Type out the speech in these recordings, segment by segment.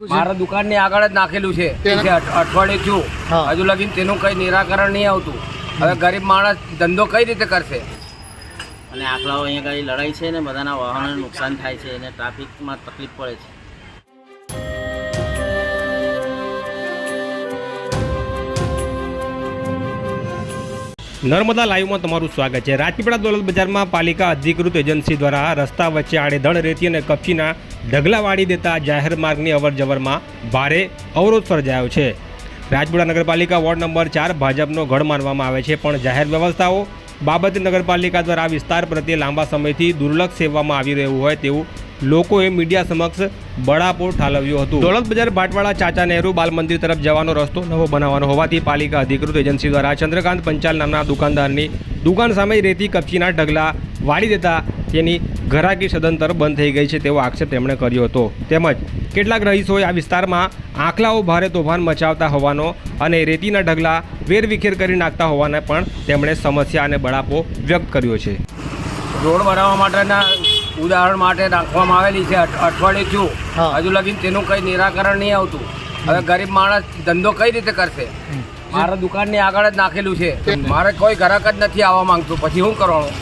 મારા દુકાનની આગળ જ નાખેલું છે. અઠવાડિયે છું હજુ લગીન તેનું કઈ નિરાકરણ નહીં આવતું. હવે ગરીબ માણસ ધંધો કઈ રીતે કરશે? અને આખલાઓ અહીંયા કઈ લડાઈ છે ને બધાના વાહનોને નુકસાન થાય છે અને ટ્રાફિકમાં તકલીફ પડે છે. નર્મદા લાઈવમાં તમારું સ્વાગત છે. રાજપીપળા દોલત બજારમાં પાલિકા અધિકૃત એજન્સી દ્વારા રસ્તા વચ્ચે આડેધડ રેતી અને કપચીના ઢગલા વાળી દેતા જાહેર માર્ગની અવરજવરમાં ભારે અવરોધ સર્જાયો છે. રાજપીપળા નગરપાલિકા વોર્ડ નંબર ચાર ભાજપનો ગઢ માનવામાં આવે છે, પણ જાહેર વ્યવસ્થાઓ બાબતે નગરપાલિકા દ્વારા આ વિસ્તાર પ્રત્યે લાંબા સમયથી દુર્લક્ષ સેવવામાં આવી રહ્યું હોય તેવું લોકોએ મીડિયા સમક્ષ બળાપો ઠાલવ્યું હતું. દોલત બજાર ભાટવાડા ચાચા નહેરુ બાલ મંદિર તરફ જવાનો રસ્તો નવો બનાવવાનો હોવાથી પાલિકા અધિકૃત એજન્સી દ્વારા ચંદ્રકાંત પંચાલ નામના દુકાનદારની દુકાન સામે રેતી કપચીના ઢગલા વાળી દેતા તેની ઘરાકી સદંતર બંધ થઈ ગઈ છે તેવો આક્ષેપ તેમણે કર્યો હતો. તેમજ કેટલાક રહીશોએ આ વિસ્તારમાં આંખલાઓ ભારે તોફાન મચાવતા હોવાનો અને રેતીના ઢગલા વેરવિખેર કરી નાખતા હોવાને પણ તેમણે સમસ્યા અને બળાપો વ્યક્ત કર્યો છે. રોડ બનાવવા માટેના ઉદાહરણ માટે નાખવામાં આવેલી છે અઠવાડિયું છું હજુ લગીન તેનું કઈ નિરાકરણ નહીં આવતું. હવે ગરીબ માણસ ધંધો કઈ રીતે કરશે? મારા દુકાનની આગળ જ નાખેલું છે. મારે કોઈ ગ્રાહક જ નથી આવવા માંગતું. પછી શું કરવાનું?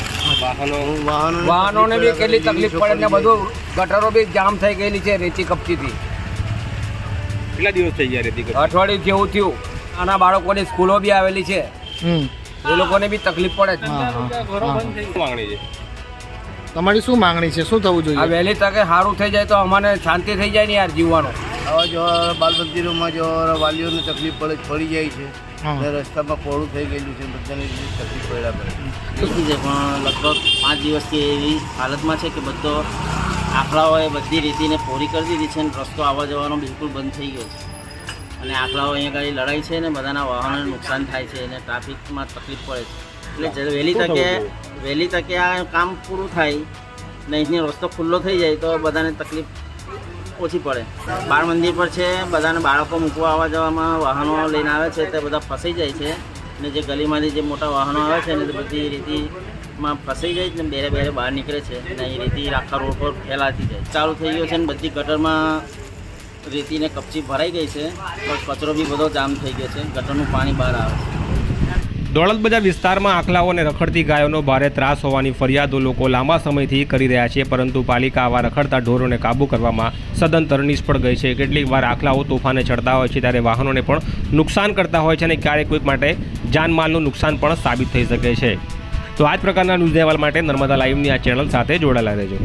વાહનોને બી કેટલી તકલીફ પડે ને બધું ગટરો બી જામ થઈ ગયેલી છે રેતી કપચીથી. કેટલા દિવસ થઈ ગયા રેતી અઠવાડિયું જેવું થયું. નાના બાળકોની સ્કૂલો બી આવેલી છે. હમ. એ લોકોને બી તકલીફ પડે છે હા, હા, હા. માંગણી છે? તમારી શું માંગણી છે? શું થવું આ જોઈએ વહેલી તકે સારું થઈ જાય તો અમને શાંતિ થઈ જાય ને યાર જીવવાનું. આવા જો બાલ મંદિરોમાં જો વાલીઓને તકલીફ પડે પડી જાય છે. રસ્તામાં પોળું થઈ ગયેલું છે બધાની રીતે તકલીફ પડ્યા પડે છે પણ લગભગ પાંચ દિવસથી એવી હાલતમાં છે કે બધો આંકડાઓએ બધી રીતિને પૂરી કરી દીધી છે અને રસ્તો આવવા જવાનો બિલકુલ બંધ થઈ ગયો છે. અને આંકડાઓ અહીંયા ગાડી લડાઈ છે ને બધાના વાહનોને નુકસાન થાય છે અને ટ્રાફિકમાં તકલીફ પડે છે. એટલે વહેલી તકે વહેલી તકે આ કામ પૂરું થાય ને અહીંથી રસ્તો ખુલ્લો થઈ જાય તો બધાને તકલીફ ઓછી પડે. બાળ મંદિર પર છે બધાને બાળકો મૂકવા આવવા જવામાં વાહનો લઈને આવે છે તે બધા ફસાઈ જાય છે. ને જે ગલીમાંથી જે મોટા વાહનો આવે છે ને તે બધી રીતિમાં ફસાઈ જાય છે ને બેરે બેરે બહાર નીકળે છે. અને એ રીતિ આખા રોડ પર ફેલાતી જાય. ચાલુ થઈ ગયો છે ને બધી ગટરમાં રેતીને કપચી ભરાઈ ગઈ છે તો કચરો બી બધો જામ થઈ ગયો છે. ગટરનું પાણી બહાર આવે છે. દોલત બજાર વિસ્તારમાં આખલાઓ અને રખડતી ગાયોનો ભારે ત્રાસ હોવાની ફરિયાદો લોકો લાંબા સમયથી કરી રહ્યા છે, પરંતુ પાલિકા આવા રખડતા ઢોરોને કાબૂ કરવામાં સદંતર નિષ્ફળ ગઈ છે. કેટલીક વાર આખલાઓ તોફાને ચડતા હોય છે ત્યારે વાહનોને પણ નુકસાન કરતા હોય છે અને ક્યારેક કોઈક માટે જાનમાલનું નુકસાન પણ સાબિત થઈ શકે છે. તો આ જ પ્રકારના ન્યૂઝ અહેવાલ માટે નર્મદા લાઈવની આ ચેનલ સાથે જોડાયેલા રહેજો.